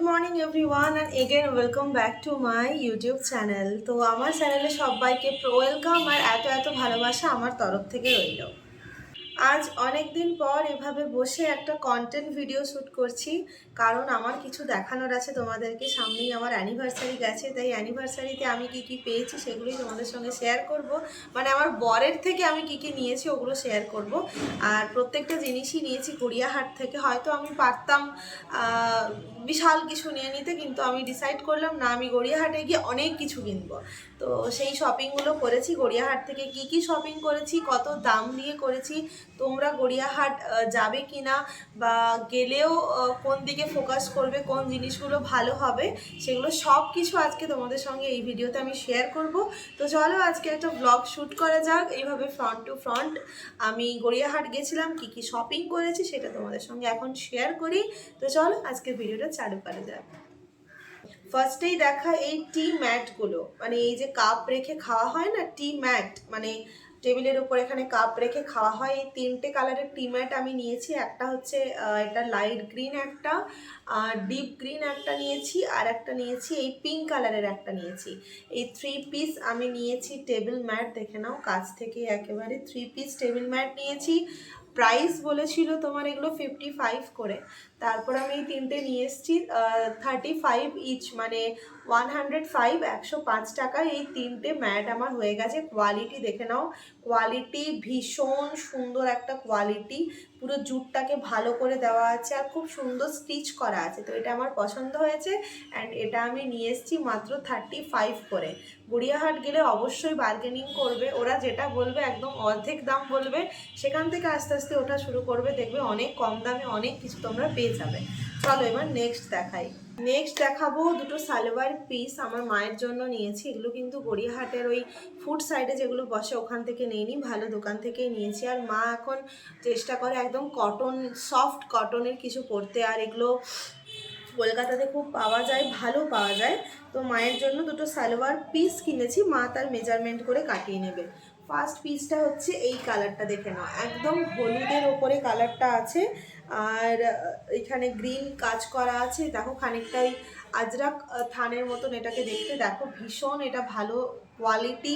Good morning everyone and again welcome back to my YouTube channel তো আমার চ্যানেলে সবাইকে ওয়েলকাম আর এত এত ভালোবাসা আমার তরফ থেকে রইল। আজ অনেক দিন পর এভাবে বসে একটা কন্টেন্ট ভিডিও শ্যুট করছি। কারণ আমার কিছু দেখানোর আছে তোমাদেরকে। সামনেই আমার অ্যানিভার্সারি গেছে, তাই অ্যানিভার্সারিতে আমি কি কি পেয়েছি সেগুলোই তোমাদের সঙ্গে শেয়ার করব। মানে আমার বরের থেকে আমি কি কি নিয়েছি ওগুলো শেয়ার করব। আর প্রত্যেকটা জিনিসই নিয়েছি গড়িয়াহাট থেকে। হয়তো আমি পারতাম বিশাল কিছু নিয়ে নিতে, কিন্তু আমি ডিসাইড করলাম, না, আমি গড়িয়াহাটে গিয়ে অনেক কিছু কিনবো। তো সেই শপিংগুলো করেছি। গড়িয়াহাট থেকে কি কি শপিং করেছি, কত দাম দিয়ে করেছি তোমরা গড়িয়াহাট যাবে কি না বা গেলেও কোন দিকে ফোকাস করবে, কোন জিনিসগুলো ভালো হবে, সেগুলো সব কিছু আজকে তোমাদের সঙ্গে এই ভিডিওতে আমি শেয়ার করব। তো চলো আজকে একটা ব্লগ শ্যুট করা যাক। এইভাবে ফ্রন্ট টু ফ্রন্ট আমি গড়িয়াহাট গেছিলাম, কি কি শপিং করেছি সেটা তোমাদের সঙ্গে এখন শেয়ার করি। তো চলো আজকের ভিডিওটা চালু করা যাক। ফার্স্টেই দেখা এই টি ম্যাটগুলো মানে এই যে কাপ রেখে খাওয়া হয় না টি ম্যাট মানে টেবিলের উপর এখানে কাপ রেখে খাওয়া হয়। এই তিনটে কালারের টি ম্যাট আমি নিয়েছি। একটা হচ্ছে এটা লাইট গ্রিন একটা, আর ডিপ গ্রিন একটা নিয়েছি, আর একটা নিয়েছি, এই পিঙ্ক কালারের একটা নিয়েছি। এই থ্রি পিস আমি নিয়েছি টেবিল ম্যাট দেখে নাও, কাছ থেকে একেবারে থ্রি পিস টেবিল ম্যাট নিয়েছি। প্রাইস বলেছিল তোমার এগুলো ফিফটি ফাইভ করে। তারপর আমি এই তিনটে নিয়ে এসেছি থার্টি ফাইভ ইচ মানে ওয়ান হান্ড্রেড ফাইভ একশো পাঁচ টাকায় এই তিনটে ম্যাট আমার হয়ে গেছে। কোয়ালিটি দেখে নাও। কোয়ালিটি ভীষণ সুন্দর একটা কোয়ালিটি পুরো জুটটাকে ভালো করে দেওয়া আছে আর খুব সুন্দর স্টিচ করা আছে। তো এটা আমার পছন্দ হয়েছে অ্যান্ড এটা আমি নিয়ে এসেছি মাত্র থার্টি ফাইভ করে। গড়িয়াহাট গেলে অবশ্যই বার্গেনিং করবে। ওরা যেটা বলবে, একদম অর্ধেক দাম বলবে। সেখান থেকে আস্তে আস্তে ওঠা শুরু করবে। দেখবে অনেক কম দামে অনেক কিছু তোমরা পেয়ে যাবে। চলো এবার নেক্সট দেখাই। নেক্সট দেখাবো দুটো সালোয়ার পিস আমার মায়ের জন্য নিয়েছি। এগুলো কিন্তু গড়িয়াহাটের ওই ফুড সাইডে যেগুলো বসে ওখান থেকে নিইনি, ভালো দোকান থেকেই নিয়েছি। আর মা এখন চেষ্টা করে একদম কটন সফট কটনের কিছু পরতে। আর এগুলো কলকাতাতে খুব পাওয়া যায়, ভালো পাওয়া যায়। তো মায়ের জন্য দুটো সালোয়ার পিস কিনেছি। মা তার মেজারমেন্ট করে কাটিয়ে নেবে। ফার্স্ট পিসটা হচ্ছে এই কালারটা দেখে নাও। একদম হলুদের ওপরে কালারটা আছে। আর এখানে গ্রিন কাজ করা আছে। দেখো খানিকটাই আজরাক থানের মতন এটাকে দেখতে। দেখো ভীষণ এটা ভালো কোয়ালিটি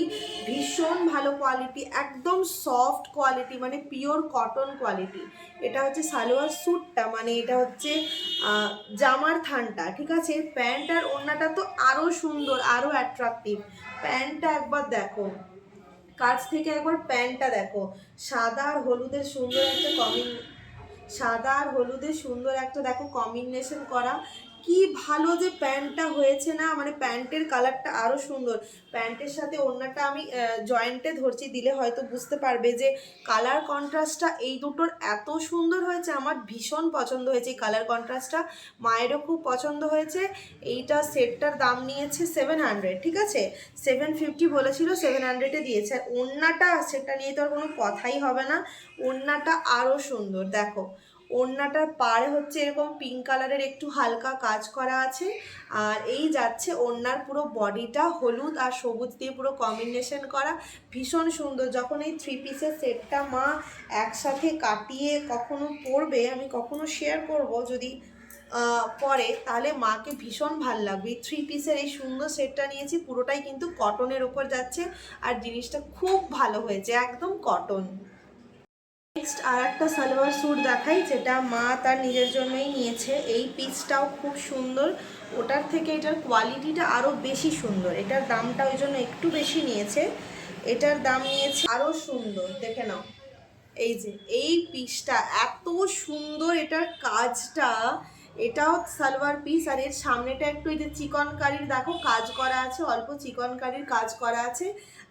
ভীষণ ভালো কোয়ালিটি একদম সফট কোয়ালিটি মানে পিওর কটন কোয়ালিটি এটা হচ্ছে সালোয়ার স্যুটটা মানে এটা হচ্ছে জামার থানটা, ঠিক আছে? প্যান্ট আর ওড়নাটা তো আরও সুন্দর আরও অ্যাট্রাকটিভ প্যান্টটা একবার দেখো। কাছ থেকে একবার প্যান্টটা দেখো। সাদা আর হলুদের সুন্দর একটা কমিং সাদা আর হলুদের সুন্দর একটা দেখো কম্বিনেশন করা। কি ভালো যে প্যান্টটা হয়েছে না মানে প্যান্টের কালারটা আরও সুন্দর। প্যান্টের সাথে ওড়নাটা আমি জয়েন্টে ধরছি, দিলে হয়তো বুঝতে পারবে যে কালার কন্ট্রাস্টটা এই দুটোর এত সুন্দর হয়েছে, আমার ভীষণ পছন্দ হয়েছে এই কালার কন্ট্রাস্টটা। মায়েরও খুব পছন্দ হয়েছে, এইটা সেটটার দাম নিয়েছে সেভেন হান্ড্রেড ঠিক আছে? সেভেন ফিফটি বলেছিল সেভেন হান্ড্রেডে দিয়েছে। আর ওড়নাটা, সেটা নিয়ে তো আর কোনো কথাই হবে না, ওড়নাটা আরও সুন্দর, দেখো। ওড়নাটার পাড়ে হচ্ছে এরকম পিঙ্ক কালারের একটু হালকা কাজ করা আছে। আর এই যাচ্ছে ওড়নার পুরো বডিটা হলুদ আর সবুজ দিয়ে পুরো কম্বিনেশন করা। ভীষণ সুন্দর। যখন এই থ্রি পিসের সেটটা মা একসাথে কাটিয়ে কখনো পরবে, আমি কখনো শেয়ার করব যদি পরে, তাহলে মাকে ভীষণ ভালো লাগবে। এই থ্রি পিসের এই সুন্দর সেটটা নিয়েছি, পুরোটাই কিন্তু কটনের ওপর যাচ্ছে। আর জিনিসটা খুব ভালো হয়েছে, একদম কটন নেক্সট আর একটা সালোয়ার স্যুট দেখাই, যেটা মা তার নিজের জন্যই নিয়েছে। এই পিসটাও খুব সুন্দর। ওটার থেকে এটার কোয়ালিটিটা আরও বেশি সুন্দর। এটার দামটা ওই জন্য একটু বেশি নিয়েছে। এটার দাম নিয়েছে আরও সুন্দর। দেখে নাও। এই যে, এই পিসটা এত সুন্দর এটার কাজটা। এটাও সালোয়ার পিস আর এর সামনেটা একটু এই যে চিকনকারির দেখো, কাজ করা আছে, অল্প চিকনকারির কাজ করা আছে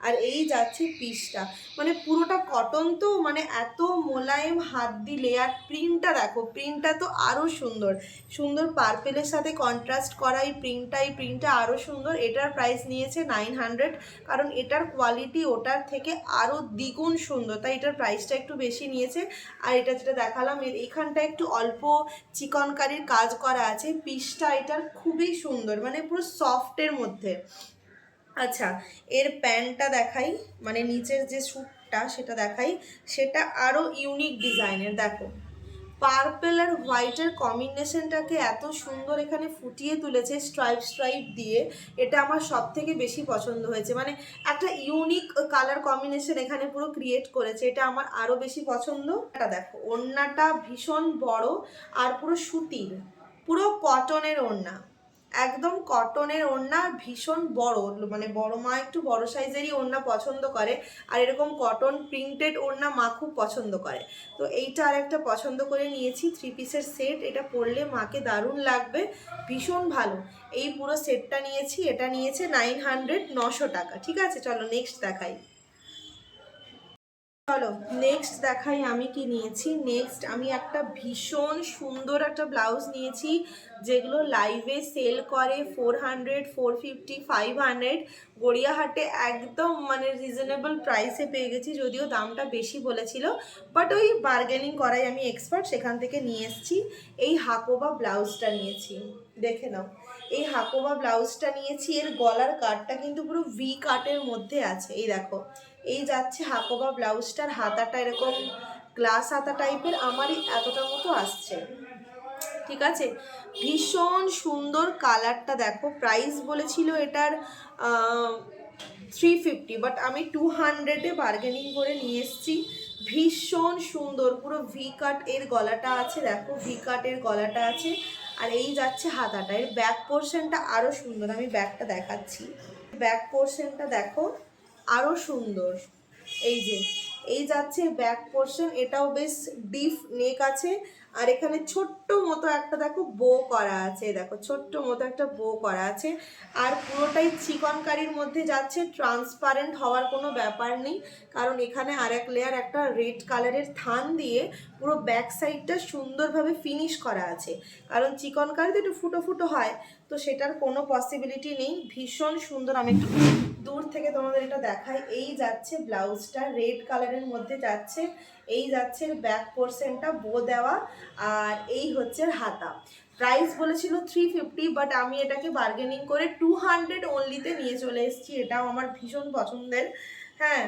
আর এই যাচ্ছে পিসটা মানে পুরোটা কটন তো মানে এত মোলায়েম হাত দিলে আর প্রিন্টটা দেখো প্রিন্টটা তো আরও সুন্দর। সুন্দর পার্পেলের সাথে কন্ট্রাস্ট করা এই প্রিন্টটা এই প্রিন্টটা আরও সুন্দর। এটার প্রাইস নিয়েছে নাইন হান্ড্রেড কারণ এটার কোয়ালিটি ওটার থেকে আরও দ্বিগুণ সুন্দর, তাই এটার প্রাইসটা একটু বেশি নিয়েছে। আর এটা যেটা দেখালাম, এর এখানটা একটু অল্প চিকনকারির কাজ করা আছে, পিসটা এটার খুবই সুন্দর মানে পুরো সফটের মধ্যে। আচ্ছা এর প্যান্টটা দেখাই মানে নিচের যে স্যুটটা সেটা দেখাই, সেটা আরও ইউনিক ডিজাইনের দেখো। পার্পেল আর হোয়াইটের কম্বিনেশনটাকে এত সুন্দর এখানে ফুটিয়ে তুলেছে স্ট্রাইপ স্ট্রাইপ দিয়ে, এটা আমার সব থেকে বেশি পছন্দ হয়েছে। মানে একটা ইউনিক কালার কম্বিনেশন এখানে পুরো ক্রিয়েট করেছে, এটা আমার আরও বেশি পছন্দ। এটা দেখো, ওড়নাটা ভীষণ বড় আর পুরো সুতির পুরো কটনের ওড়না। একদম কটনের ওড়না ভীষণ বড় মানে বড় মা একটু বড় সাইজেরই ওড়না পছন্দ করে, আর এরকম কটন প্রিন্টেড ওড়না মা খুব পছন্দ করে। তো এইটা আর একটা পছন্দ করে নিয়েছি থ্রি পিসের সেট এটা পরলে মাকে দারুণ লাগবে, ভীষণ ভালো। এই পুরো সেটটা নিয়েছি, এটা নিয়েছে নাইন হান্ড্রেড নশো টাকা, ঠিক আছে? চলো নেক্সট দেখাই। চলো নেক্সট দেখাই আমি কি নিয়েছি। নেক্সট আমি একটা ভীষণ সুন্দর একটা ব্লাউজ নিয়েছি, যেগুলো লাইভে সেল করে four hundred four fifty five hundred গড়িয়াহাটে একদম মানে রিজনেবল প্রাইসে পেয়ে গেছি, যদিও দামটা বেশি বলেছিল। বাট ওই বার্গেনিং করাই আমি এক্সপার্ট সেখান থেকে নিয়ে এসেছি। এই হাকোবা ব্লাউজটা নিয়েছি, দেখে নাও। এই হাকোবা ব্লাউজটা নিয়েছি, এর গলার কাটটা কিন্তু পুরো ভি কাটের মধ্যে আছে, এই দেখো। এই যাচ্ছে হাকোবা ব্লাউজটার হাতাটা এরকম গ্লাস হাতা টাইপের আমারই এতটা মতো আসছে। ঠিক আছে? ভীষণ সুন্দর কালারটা দেখো প্রাইস বলেছিল এটার থ্রি ফিফটি বাট আমি টু হান্ড্রেডে বার্গেনিং করে নিয়ে এসেছি। ভীষণ সুন্দর, পুরো ভি কাট এর গলাটা আছে, দেখো ভি কাটের গলাটা আছে। আর এই যাচ্ছে হাতাটা, এর ব্যাক পোর্শনটা আরও সুন্দর, আমি ব্যাকটা দেখাচ্ছি। ব্যাক পোর্শনটা দেখো। আরও সুন্দর। এই যে, এই যাচ্ছে ব্যাক পোর্শন এটাও বেশ ডিপ নেক আছে। আর এখানে ছোট্ট মতো একটা দেখো বো করা আছে, দেখো ছোট্ট মতো একটা বো করা আছে। আর পুরোটাই চিকনকারির মধ্যে যাচ্ছে ট্রান্সপারেন্ট হওয়ার কোনো ব্যাপার নেই। কারণ এখানে আর এক লেয়ার একটা রেড কালারের থান দিয়ে পুরো ব্যাক সাইডটা সুন্দরভাবে ফিনিশ করা আছে। কারণ চিকনকারিতে একটু ফুটো ফুটো হয়, তো সেটার কোনো পসিবিলিটি নেই। ভীষণ সুন্দর, আমি একটু দূর থেকে তোমাদের এটা দেখাই। এই যাচ্ছে ব্লাউজটা, রেড কালারের মধ্যে যাচ্ছে। এই যাচ্ছে ব্যাক পোর্শনটা বো দেওয়া, আর এই হচ্ছে হাতা। প্রাইস বলেছিল থ্রি ফিফটি বাট আমি এটাকে বার্গেনিং করে টু হান্ড্রেড অনলিতে নিয়ে চলে এসেছি। এটাও আমার ভীষণ পছন্দের। হ্যাঁ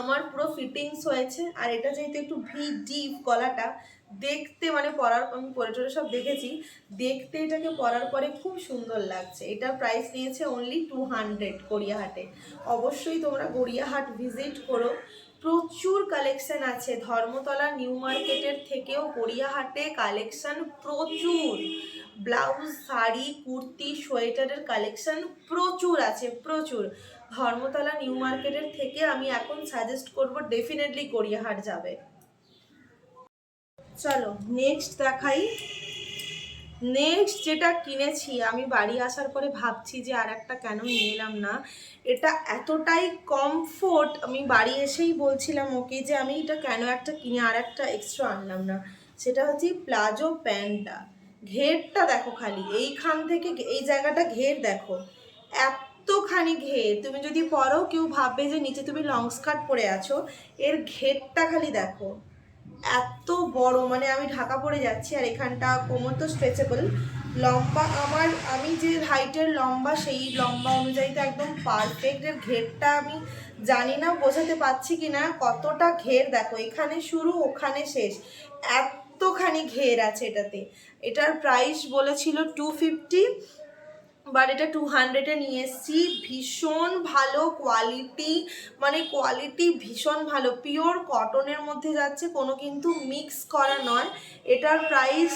আমার পুরো ফিটিংস হয়েছে। আর এটা যেহেতু একটু ভি ডিপ গলাটা দেখতে মানে পরার আমি পরে টরে সব দেখেছি, দেখতে এটাকে পরার পরে খুব সুন্দর লাগছে। এটার প্রাইস নিয়েছে অনলি টু হান্ড্রেড গড়িয়াহাটে। অবশ্যই তোমরা গড়িয়াহাট ভিজিট করো। প্রচুর কালেকশন আছে। ধর্মতলা নিউ মার্কেটের থেকেও গড়িয়াহাটে কালেকশন প্রচুর। ব্লাউজ শাড়ি, কুর্তি সোয়েটারের কালেকশন প্রচুর আছে, প্রচুর। ধর্মতলা নিউ মার্কেটের থেকে আমি এখন সাজেস্ট করব ডেফিনেটলি গড়িয়াহাট যাবে। চলো নেক্সট দেখাই। নেক্সট যেটা কিনেছি, আমি বাড়ি আসার পরে ভাবছি যে আর একটা কেন নিয়ে এলাম না। এটা এতটাই কমফোর্ট আমি বাড়ি এসেই বলছিলাম ওকে যে আমি এটা কেন একটা কিনে আর একটা এক্সট্রা আনলাম না। সেটা হচ্ছে প্লাজো প্যান্টটা। ঘেরটা দেখো খালি, এইখান থেকে এই জায়গাটা ঘের দেখো। এতখানি ঘের, তুমি যদি পরো কেউ ভাববে যে নিচে তুমি লং স্কার্ট পরে আছো। এর ঘেরটা খালি দেখো। এত বড় মানে আমি ঢাকা পড়ে যাচ্ছি আর এখানটা কোমর তো স্ট্রেচেবল লম্বা আমার, আমি যে হাইটের লম্বা, সেই লম্বা অনুযায়ী তো একদম পারফেক্ট এর ঘেরটা আমি জানি না, বোঝাতে পারছি কি না কতটা ঘের দেখো, এখানে শুরু, ওখানে শেষ। এতখানি ঘের আছে এটাতে। এটার প্রাইস বলেছিল টু ফিফটি বাট এটা টু হান্ড্রেডে নিয়ে এসেছি। ভীষণ ভালো কোয়ালিটি মানে কোয়ালিটি ভীষণ ভালো। পিওর কটনের মধ্যে যাচ্ছে, কোনো কিন্তু মিক্স করা নয়। এটার প্রাইস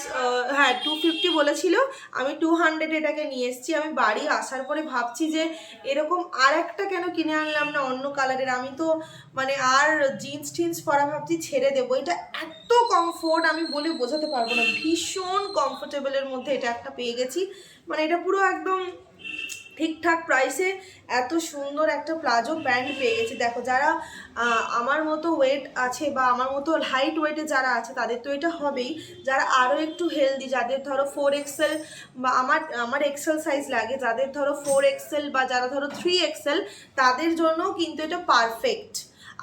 হ্যাঁ টু ফিফটি বলেছিল। আমি টু হান্ড্রেড এটাকে নিয়ে এসেছি। আমি বাড়ি আসার পরে ভাবছি যে এরকম আর একটা কেন কিনে আনলাম না অন্য কালারের আমি তো মানে আর জিন্স টিন্স পরা ভাবছি ছেড়ে দেবো। এটা এত কমফোর্ট আমি বলে বোঝাতে পারব না। ভীষণ কমফোর্টেবলের মধ্যে এটা একটা পেয়ে গেছি। মানে এটা পুরো একদম ঠিকঠাক প্রাইসে এত সুন্দর একটা প্লাজো প্যান্ট পেয়ে গেছি। দেখো যারা আমার মতো ওয়েট আছে বা আমার মতো হাইট ওয়েটে যারা আছে, তাদের তো এটা হবেই। যারা আরও একটু হেলদি যাদের ধরো ফোর এক্সেল বা আমার আমার এক্সেল সাইজ লাগে, যাদের ধরো ফোর এক্সেল বা যারা ধরো থ্রি এক্সেল তাদের জন্য কিন্তু এটা পারফেক্ট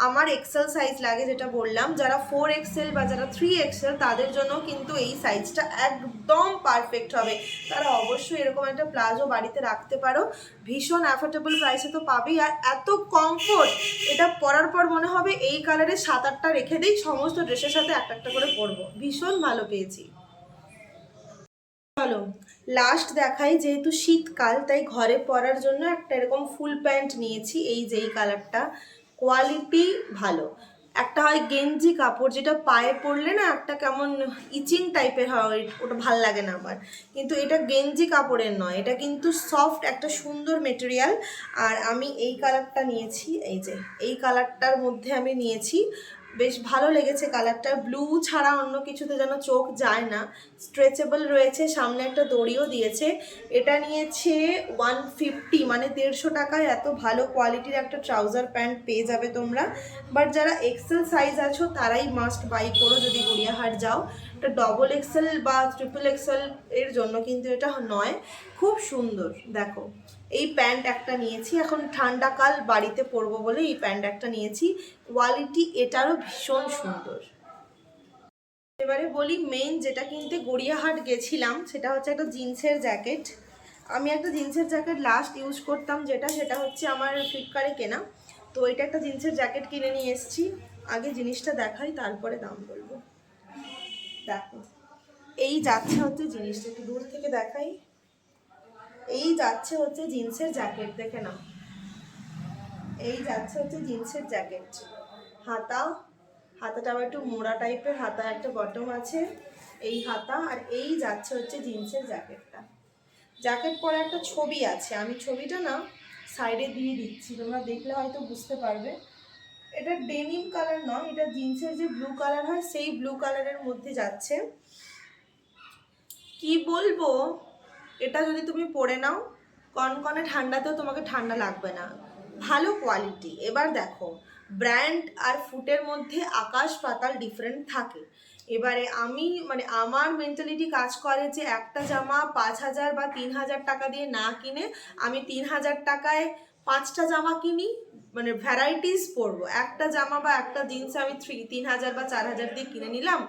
আমার এক্সেল সাইজ লাগে যেটা বললাম, যারা ফোর এক্সেল বা যারা থ্রি এক্সেল তাদের জন্য কিন্তু এই সাইজটা একদম পারফেক্ট হবে। তারা অবশ্যই এরকম একটা প্লাজো বাড়িতে রাখতে পারো। ভীষণ অ্যাফোর্ডেবল প্রাইসে তো পাবেই। আর এত কমফোর্ট এটা পরার পর মনে হবে এই কালারে সাত আটটা রেখে দিই, সমস্ত ড্রেসের সাথে একটা একটা করে পরবো। ভীষণ ভালো পেয়েছি। চলো লাস্ট দেখাই, যেহেতু শীতকাল, তাই ঘরে পরার জন্য একটা এরকম ফুল প্যান্ট নিয়েছি, এই যে এই কালারটা কোয়ালিটি ভালো। একটা হয় গেঞ্জি কাপড়, যেটা পায়ে পরলে না একটা কেমন ইচিং টাইপের হয়, ওটা ভালো লাগে না আমার। কিন্তু এটা গেঞ্জি কাপড়ের নয়, এটা কিন্তু সফট একটা সুন্দর মেটেরিয়াল আর আমি এই কালারটা নিয়েছি, এই যে, এই কালারটার মধ্যে আমি নিয়েছি বেশ ভালো লেগেছে কালারটা ব্লু ছাড়া অন্য কিছুতে যেন চোখ যায় না। স্ট্রেচেবল রয়েছে, সামনে একটা দড়িও দিয়েছে। এটা নিয়েছে ওয়ান ফিফটি মানে দেড়শো টাকায় এত ভালো কোয়ালিটির একটা ট্রাউজার প্যান্ট পেয়ে যাবে তোমরা। বাট যারা এক্সেল সাইজ আছো, তারাই মাস্ট বাই করো যদি গড়িয়াহাট যাও। এটা ডবল এক্সেল বা ট্রিপল এক্সেল এর জন্য কিন্তু এটা নয়। খুব সুন্দর, দেখো। এই প্যান্ট একটা নিয়েছি। এখন ঠান্ডাকাল, বাড়িতে পরবো বলে এই প্যান্ট একটা নিয়েছি। কোয়ালিটি এটারও ভীষণ সুন্দর। এবারে বলি মেন যেটা কিনতে গড়িয়াহাট গেছিলাম, সেটা হচ্ছে একটা জিন্সের জ্যাকেট। আমি একটা জিন্সের জ্যাকেট লাস্ট ইউজ করতাম যেটা, সেটা হচ্ছে আমার ফ্লিপকার্টে কেনা। তো এটা একটা জিন্সের জ্যাকেট কিনে নিয়ে এসেছি। আগে জিনিসটা দেখাই, তারপরে দাম বলব। দেখো। এই যাচ্ছে হচ্ছে জিনিসটা, একটু দূর থেকে দেখাই। এই যাচ্ছে হচ্ছে জিন্সের জ্যাকেট, দেখে নাও। এই যাচ্ছে হচ্ছে জিন্সের জ্যাকেট। হাতা, হাতাটা আবার একটু মোড়া টাইপের হাতা, একটা বটম আছে, এই হাতা, আর এই যাচ্ছে হচ্ছে জিন্সের জ্যাকেটটা। জ্যাকেট পরে একটা ছবি আছে, আমি ছবিটা না সাইডে দিয়ে দিচ্ছি, তোমরা দেখলে হয়তো বুঝতে পারবে। এটা ডেনিম কালার নয়, এটা জিন্সের যে ব্লু কালার হয়, সেই ব্লু কালারের মধ্যে যাচ্ছে। কি বলব? এটা যদি তুমি পরে নাও কনকনে ঠান্ডাতেও তোমাকে ঠান্ডা লাগবে না। ভালো কোয়ালিটি এবার দেখো ব্র্যান্ড আর ফুটের মধ্যে আকাশ পাতাল ডিফারেন্ট থাকে। এবারে আমি মানে আমার মেন্টালিটি কাজ করে যে একটা জামা পাঁচ হাজার বা তিন হাজার টাকা দিয়ে না কিনে আমি তিন হাজার টাকায় পাঁচটা জামা কিনি মানে ভ্যারাইটিস পরবো। একটা জামা বা একটা জিন্স আমি থ্রি তিন হাজার বা চার হাজার দিয়ে কিনে নিলাম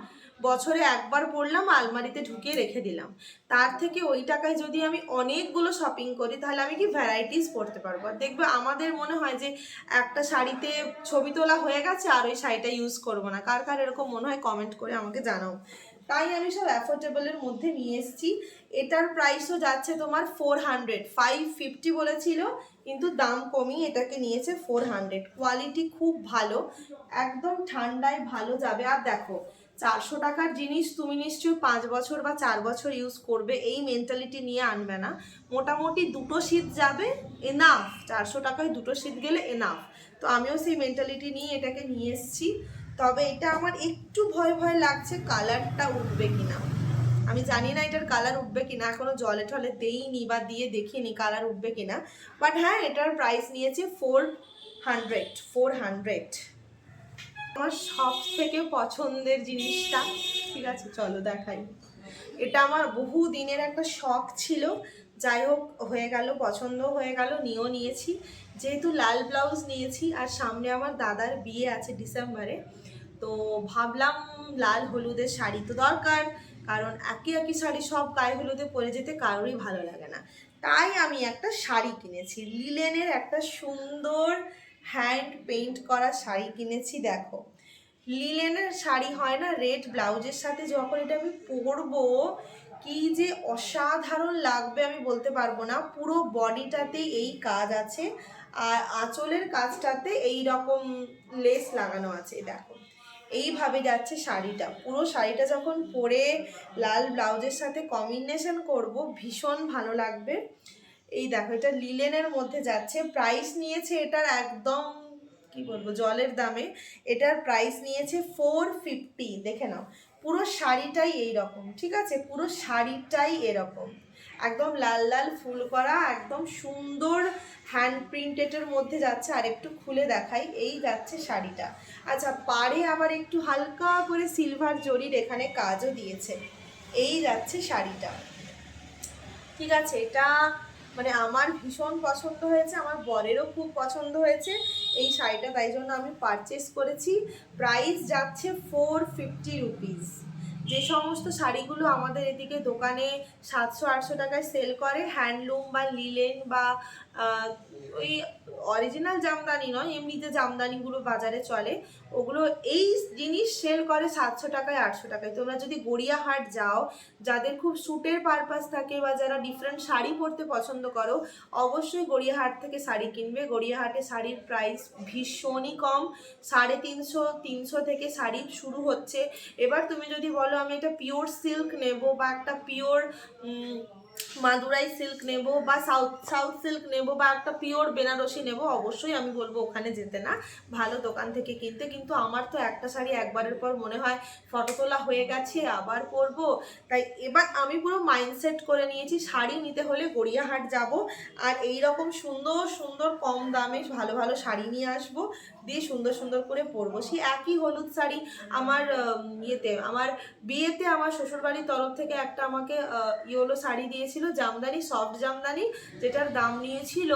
বছরে একবার পরলাম আলমারিতে ঢুকিয়ে রেখে দিলাম। তার থেকে ওই টাকায় যদি আমি অনেকগুলো শপিং করি, তাহলে আমি কি ভ্যারাইটিস পরতে পারব? আর দেখবে আমাদের মনে হয় যে, একটা শাড়িতে ছবি তোলা হয়ে গেছে, আর ওই শাড়িটা ইউজ করব না। কার কার এরকম মনে হয় কমেন্ট করে আমাকে জানাও। তাই আমি সব অ্যাফোর্ডেবলের মধ্যে নিয়ে এসেছি। এটার প্রাইসও যাচ্ছে তোমার ফোর হান্ড্রেড ফাইভ ফিফটি বলেছিল, কিন্তু দাম কমিয়ে এটাকে নিয়েছে ফোর হান্ড্রেড কোয়ালিটি খুব ভালো, একদম ঠান্ডায় ভালো যাবে। আর দেখো চারশো টাকার জিনিস তুমি নিশ্চয়ই পাঁচ বছর বা চার বছর ইউজ করবে, এই মেন্টালিটি নিয়ে আনবে না। মোটামুটি দুটো শীত যাবে এনাফ চারশো টাকায় দুটো শীত গেলে এনাফ তো আমিও সেই মেন্টালিটি নিয়ে এটাকে নিয়ে এসেছি। তবে এটা আমার একটু ভয় ভয় লাগছে কালারটা উঠবে কিনা। আমি জানি না এটার কালার উঠবে কিনা, এখনও জলে টলে দেইনি বা দিয়ে দেখিনি কালার উঠবে কিনা। বাট হ্যাঁ এটার প্রাইস নিয়েছে ফোর হান্ড্রেড ফোর হান্ড্রেড আমার সব থেকে পছন্দের জিনিসটা, ঠিক আছে, চলো দেখাই। এটা আমার বহু দিনের একটা শখ ছিল, যাই হোক, হয়ে গেল, পছন্দ হয়ে গেল, নিয়েও নিয়েছি। যেহেতু লাল ব্লাউজ নিয়েছি, আর সামনে আমার দাদার বিয়ে আছে ডিসেম্বরে, তো ভাবলাম লাল হলুদের শাড়ি তো দরকার, কারণ একই একই শাড়ি সব গায়ে হলুদে পরে যেতে কারোরই ভালো লাগে না। তাই আমি একটা শাড়ি কিনেছি, লিলেনের একটা সুন্দর হ্যান্ড পেইন্ট করা শাড়ি কিনেছি, দেখো। লিলেনের শাড়ি হয় না রেড ব্লাউজের সাথে, যখন এটা আমি পরবো, কি যে অসাধারণ লাগবে আমি বলতে পারব না। পুরো বডিটাতেই এই কাজ আছে, আর আঁচলের কাজটাতে এই রকম লেস লাগানো আছে, দেখো। এইভাবে যাচ্ছে শাড়িটা। পুরো শাড়িটা যখন পরে লাল ব্লাউজের সাথে কম্বিনেশন করব, ভীষণ ভালো লাগবে। এই দেখো, এটা লিলেনের মধ্যে যাচ্ছে। প্রাইস নিয়েছে এটার একদম, কি বলব, জলের দামে। এটার প্রাইস নিয়েছে ফোর ফিফটি দেখে নাও। পুরো শাড়িটাই এই রকম ঠিক আছে? পুরো শাড়িটাই এরকম। একদম লাল লাল ফুল করা, একদম সুন্দর হ্যান্ড প্রিন্টেডের মধ্যে যাচ্ছে। আর একটু খুলে দেখাই, এই যাচ্ছে শাড়িটা। আচ্ছা পাড়ে আবার একটু হালকা করে সিলভার জরির এখানে কাজও দিয়েছে। এই যাচ্ছে শাড়িটা। ঠিক আছে, এটা মানে আমার ভীষণ পছন্দ হয়েছে, আমার বরেরও খুব পছন্দ হয়েছে। এই শাড়িটা তাই জন্য আমি পারচেস করেছি। প্রাইস যাচ্ছে ফোর ফিফটি রুপিস যে সমস্ত শাড়িগুলো আমাদের এদিকে দোকানে সাতশো, আটশো টাকায় সেল করে হ্যান্ডলুম বা লিলেন বা ওই অরিজিনাল জামদানি নয় এমনি যে জামদানিগুলো বাজারে চলে, ওগুলো এই জিনিস সেল করে সাতশো টাকায়, আটশো টাকায়। তোমরা যদি গড়িয়াহাট যাও, যাদের খুব স্যুটের পারপাস থাকে বা যারা ডিফারেন্ট শাড়ি পরতে পছন্দ করো, অবশ্যই গড়িয়াহাট থেকে শাড়ি কিনবে। গড়িয়াহাটে শাড়ির প্রাইস ভীষণই কম, সাড়ে তিনশো তিনশো থেকে শাড়ি শুরু হচ্ছে। এবার তুমি যদি বলো আমি একটা পিওর সিল্ক নেব বা একটা পিওর মাদুরাই সিল্ক নেব বা সাউথ সাউথ সিল্ক নেব বা একটা পিওর বেনারসি নেব, অবশ্যই আমি বলব ওখানে যেতে না। ভালো দোকান থেকে কিনতে, কিন্তু আমার তো একটা শাড়ি একবারের পর মনে হয় ফটো তোলা হয়ে গেছে, আবার পরবো। তাই এবার আমি পুরো মাইন্ডসেট করে নিয়েছি, শাড়ি নিতে হলে গড়িয়াহাট যাব, আর এই রকম সুন্দর সুন্দর কম দামে ভালো ভালো শাড়ি নিয়ে আসব, দিয়ে সুন্দর সুন্দর করে পরবো। সেই একই হলুদ শাড়ি আমার ইয়েতে, আমার বিয়েতে আমার শ্বশুরবাড়ির তরফ থেকে একটা আমাকে ইয়েলো শাড়ি দিয়েছিল জামদানি সফট জামদানি, যেটার দাম নিয়েছিল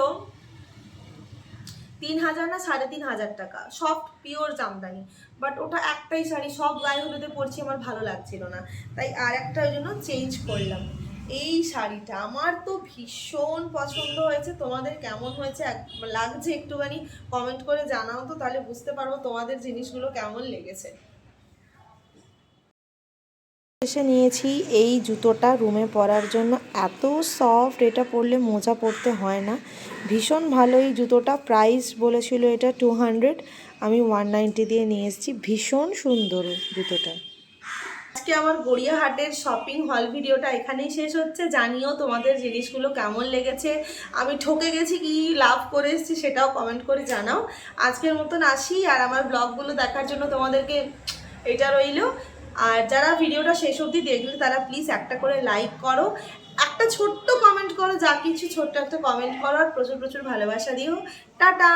তিন হাজার না সাড়ে তিন হাজার টাকা। Soft pure Jamdani. বাট ওটা একটাই শাড়ি, সব গায়ে হলুদে পরছি, আমার ভালো লাগছিল না। তাই আর একটা ওই জন্য চেঞ্জ করলাম। এই শাড়িটা আমার তো ভীষণ পছন্দ হয়েছে। তোমাদের কেমন হয়েছে? লাগছে একটুখানি কমেন্ট করে জানাও তো, তাহলে বুঝতে পারব তোমাদের জিনিসগুলো কেমন লেগেছে। এসে নিয়েছি। এই জুতোটা রুমে পরার জন্য এত সফট এটা পরলে মোজা পরতে হয় না। ভীষণ ভালো এই জুতোটা প্রাইস বলেছিল এটা টু হান্ড্রেড আমি ওয়ান নাইনটি দিয়ে নিয়ে এসেছি। ভীষণ সুন্দর জুতোটা। আজকে আমার গড়িয়াহাটের শপিং হল ভিডিওটা এখানেই শেষ হচ্ছে। জানিও তোমাদের জিনিসগুলো কেমন লেগেছে। আমি ঠকে গেছি কি লাভ করে এসেছি সেটাও কমেন্ট করে জানাও। আজকের মতন আসি, আর আমার ব্লগগুলো দেখার জন্য তোমাদেরকে এটা রইল। আর যারা ভিডিওটা শেষ অবধি দেখলে তারা প্লিজ একটা করে লাইক করো। একটা ছোট্ট কমেন্ট করো, যা কিছু ছোট্ট একটা কমেন্ট করো, আর প্রচুর প্রচুর ভালোবাসা দিও। টাটা!